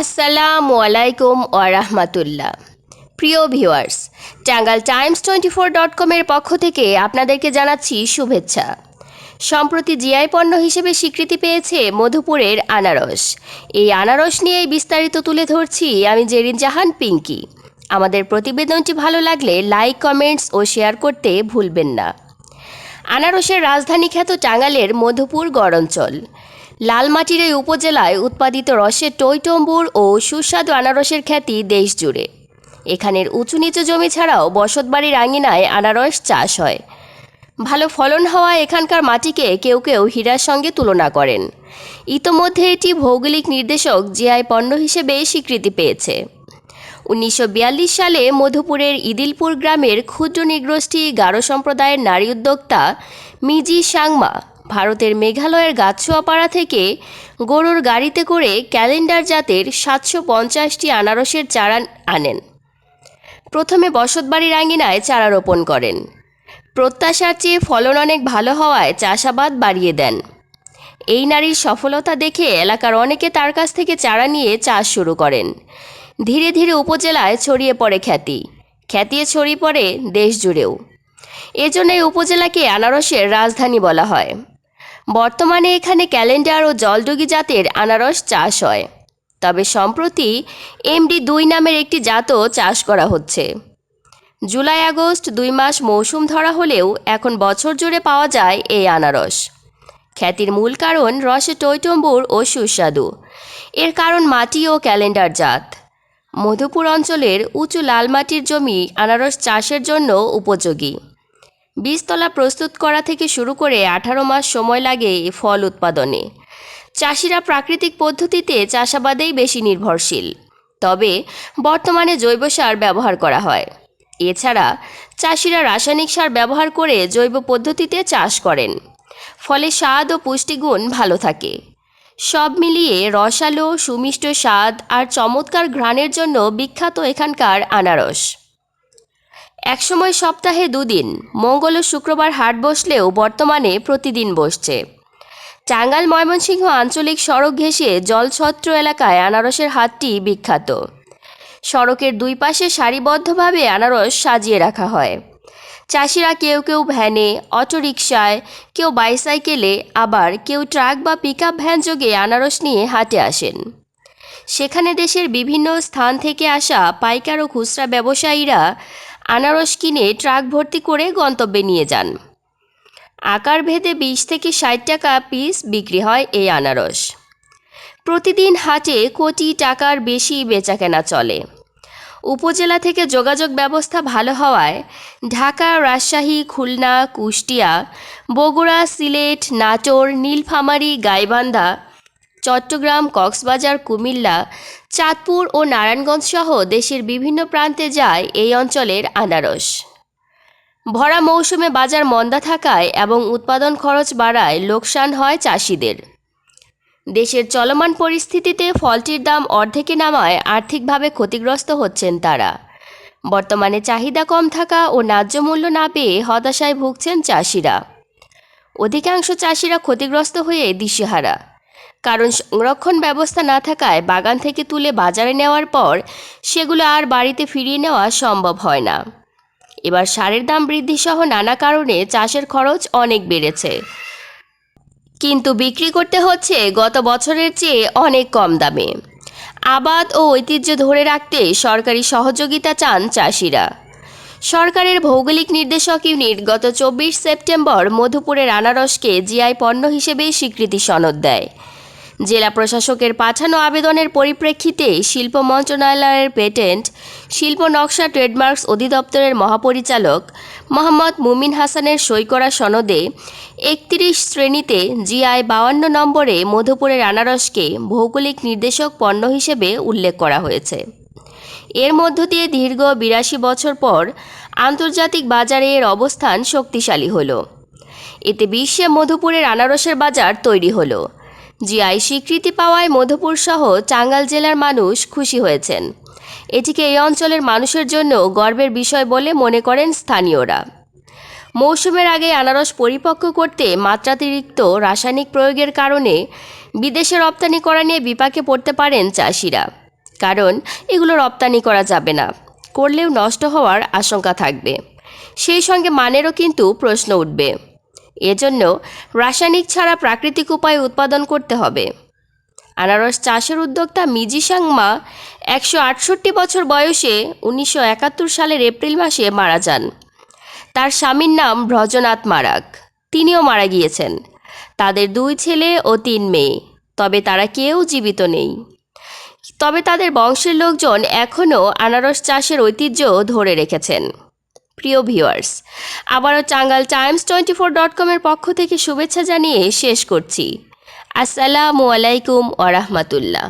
আসসালামু আলাইকুম ওয়ারাহমাতুল্লাহ প্রিয় viewers Tangail times twenty four dot কমের পক্ষ থেকে আপনাদেরকে জানাচ্ছি শুভেচ্ছা। সম্প্রতি জিআই পণ্য হিসেবে স্বীকৃতি পেয়েছে মধুপুরের আনারস। এই আনারস নিয়েই বিস্তারিত তুলে ধরছি আমি জেরিন জাহান পিঙ্কি। আমাদের প্রতিবেদনটি ভালো লাগলে লাইক, কমেন্টস ও শেয়ার করতে ভুলবেন না। আনারসের রাজধানী খ্যাত টাঙ্গালের মধুপুর গড় অঞ্চল লালমাটির এই উপজেলায় উৎপাদিত রসের টইটম্বুর ও সুস্বাদু আনারসের খ্যাতি দেশ জুড়ে এখানের উঁচু নিচু জমি ছাড়াও বসতবাড়ির আঙিনায় আনারস চাষ হয়। ভালো ফলন হওয়া এখানকার মাটিকে কেউ কেউ হীরার সঙ্গে তুলনা করেন। ইতোমধ্যে এটি ভৌগোলিক নির্দেশক জিআই পণ্য হিসেবে স্বীকৃতি পেয়েছে। উনিশশো বিয়াল্লিশ সালে মধুপুরের ইদিলপুর গ্রামের ক্ষুদ্র নিগ্রষ্টি গারো সম্প্রদায়ের নারী উদ্যোক্তা মিজি সাংমা ভারতের মেঘালয়ের গাছুয়াপাড়া থেকে গরুর গাড়িতে করে ক্যালেন্ডার জাতের সাতশো পঞ্চাশটি আনারসের চারা আনেন। প্রথমে বসতবাড়ির আঙ্গিনায় চারা রোপণ করেন। প্রত্যাশার চেয়ে ফলন অনেক ভালো হওয়ায় চাষাবাদ বাড়িয়ে দেন। এই নারীর সফলতা দেখে এলাকার অনেকে তার কাছ থেকে চারা নিয়ে চাষ শুরু করেন। ধীরে ধীরে উপজেলায় ছড়িয়ে পড়ে খ্যাতি। খ্যাতিয়ে ছড়িয়ে পড়ে দেশ জুড়েও এজন্য এই উপজেলাকে আনারসের রাজধানী বলা হয়। বর্তমানে এখানে ক্যালেন্ডার ও জলডুগি জাতের আনারস চাষ হয়। তবে সম্প্রতি এমডি দুই নামের একটি জাতও চাষ করা হচ্ছে। জুলাই, আগস্ট দুই মাস মৌসুম ধরা হলেও এখন বছর জুড়ে পাওয়া যায় এই আনারস। খ্যাতির মূল কারণ রসে টৈটম্বুর ও সুস্বাদু। এর কারণ মাটি ও ক্যালেন্ডার জাত। মধুপুর অঞ্চলের উঁচু লাল মাটির জমি আনারস চাষের জন্য উপযোগী। বীজতলা প্রস্তুত করা থেকে শুরু করে আঠারো মাস সময় লাগে ফল উৎপাদনে। চাষিরা প্রাকৃতিক পদ্ধতিতে চাষাবাদেই বেশি নির্ভরশীল। তবে বর্তমানে জৈব সার ব্যবহার করা হয়। এছাড়া চাষিরা রাসায়নিক সার ব্যবহার করে জৈব পদ্ধতিতে চাষ করেন। ফলে স্বাদ ও পুষ্টিগুণ ভালো থাকে। সব মিলিয়ে রসালো, সুমিষ্ট স্বাদ আর চমৎকার ঘ্রাণের জন্য বিখ্যাত এখানকার আনারস। একসময় সপ্তাহে দুদিন, মঙ্গল ও শুক্রবার হাট বসলেও বর্তমানে প্রতিদিন বসছে। টাঙ্গাল ময়মনসিংহ আঞ্চলিক সড়ক ঘেঁষে জলছত্র এলাকায় আনারসের হাটটি বিখ্যাত। সড়কের দুই পাশে সারিবদ্ধভাবে আনারস সাজিয়ে রাখা হয়। চাষিরা কেউ কেউ ভ্যানে, অটোরিকশায়, কেউ বাইসাইকেলে, আবার কেউ ট্রাক বা পিকআপ ভ্যান যোগে আনারস নিয়ে হাটে আসেন। সেখানে দেশের বিভিন্ন স্থান থেকে আসা পাইকার ও খুচরা ব্যবসায়ীরা আনারস কিনে ট্রাক ভর্তি করে গন্তব্যে নিয়ে যান। আকার ভেদে বিশ থেকে ষাট টাকা পিস বিক্রি হয় এই আনারস। প্রতিদিন হাটে কোটি টাকার বেশি বেচাকেনা চলে। উপজেলা থেকে যোগাযোগ ব্যবস্থা ভালো হওয়ায় ঢাকা, রাজশাহী, খুলনা, কুষ্টিয়া, বগুড়া, সিলেট, নাটোর, নীলফামারী, গাইবান্ধা চট্টগ্রাম, কক্সবাজার, কুমিল্লা, চাঁদপুর ও নারায়ণগঞ্জ সহ দেশের বিভিন্ন প্রান্তে যায় এই অঞ্চলের আনারস। ভরা মৌসুমে বাজার মন্দা থাকায় এবং উৎপাদন খরচ বাড়ায় লোকসান হয় চাষিদের। দেশের চলমান পরিস্থিতিতে ফলটির দাম অর্ধেকে নামায় আর্থিকভাবে ক্ষতিগ্রস্ত হচ্ছেন তারা। বর্তমানে চাহিদা কম থাকা ও ন্যায্য মূল্য না পেয়ে হতাশায় ভুগছেন চাষিরা। অধিকাংশ চাষিরা ক্ষতিগ্রস্ত হয়ে দিশেহারা। কারণ সংরক্ষণ ব্যবস্থা না থাকায় বাগান থেকে তুলে বাজারে নেওয়ার পর সেগুলো আর বাড়িতে ফিরিয়ে নেওয়া সম্ভব হয় না। এবার সারের দাম বৃদ্ধি সহ নানা কারণে চাষের খরচ অনেক বেড়েছে। কিন্তু বিক্রি করতে হচ্ছে গত বছরের চেয়ে অনেক কম দামে। আবাদ ও ঐতিহ্য ধরে রাখতে সরকারি সহযোগিতা চান চাষিরা। সরকারের ভৌগোলিক নির্দেশক ইউনিট গত চব্বিশ সেপ্টেম্বর মধুপুরের আনারসকে জিআই পণ্য হিসেবে স্বীকৃতি সনদ দেয়। জেলা প্রশাসকের পাঠানো আবেদনের পরিপ্রেক্ষিতে শিল্প মন্ত্রণালয়ের পেটেন্ট, শিল্প নকশা ট্রেডমার্কস অধিদপ্তরের মহাপরিচালক মোহাম্মদ মুমিন হাসানের সই করা সনদে একত্রিশ শ্রেণীতে জিআই বাউান্ন নম্বরে মধুপুরের আনারসকে ভৌগোলিক নির্দেশক পণ্য হিসেবে উল্লেখ করা হয়েছে। এর মধ্য দিয়ে দীর্ঘ বিরাশি বছর পর আন্তর্জাতিক বাজারে এর অবস্থান শক্তিশালী হলো। এতে বিশ্বে মধুপুরের আনারসের বাজার তৈরি হলো। জিআই স্বীকৃতি পাওয়ায় মধুপুর সহ টাঙ্গাল জেলার মানুষ খুশি হয়েছেন। এটিকে এই অঞ্চলের মানুষের জন্য গর্বের বিষয় বলে মনে করেন স্থানীয়রা। মৌসুমের আগে আনারস পরিপক্ক করতে মাত্রাতিরিক্ত রাসায়নিক প্রয়োগের কারণে বিদেশে রপ্তানি করা নিয়ে বিপাকে পড়তে পারেন চাষিরা। কারণ এগুলো রপ্তানি করা যাবে না, করলেও নষ্ট হওয়ার আশঙ্কা থাকবে। সেই সঙ্গে মানেরও কিন্তু প্রশ্ন উঠবে। এজন্য রাসায়নিক ছাড়া প্রাকৃতিক উপায়ে উৎপাদন করতে হবে। আনারস চাষের উদ্যোক্তা মিজি সাংমা একশো আটষট্টি বছর বয়সে উনিশশো একাত্তর সালের এপ্রিল মাসে মারা যান। তার স্বামীর নাম ব্রজনাথ মারাক। তিনিও মারা গিয়েছেন। তাদের দুই ছেলে ও তিন মেয়ে। তবে তারা কেউ জীবিত নেই। তবে তাদের বংশের লোকজন এখনও আনারস চাষের ঐতিহ্য ধরে রেখেছেন। প্রিয় ভিউয়ার্স, আবারও চাঙ্গাল টাইমস টোয়েন্টি ফোর ডট কমের পক্ষ থেকে শুভেচ্ছা জানিয়ে শেষ করছি। আসসালামু আলাইকুম ওরহমতুল্লাহ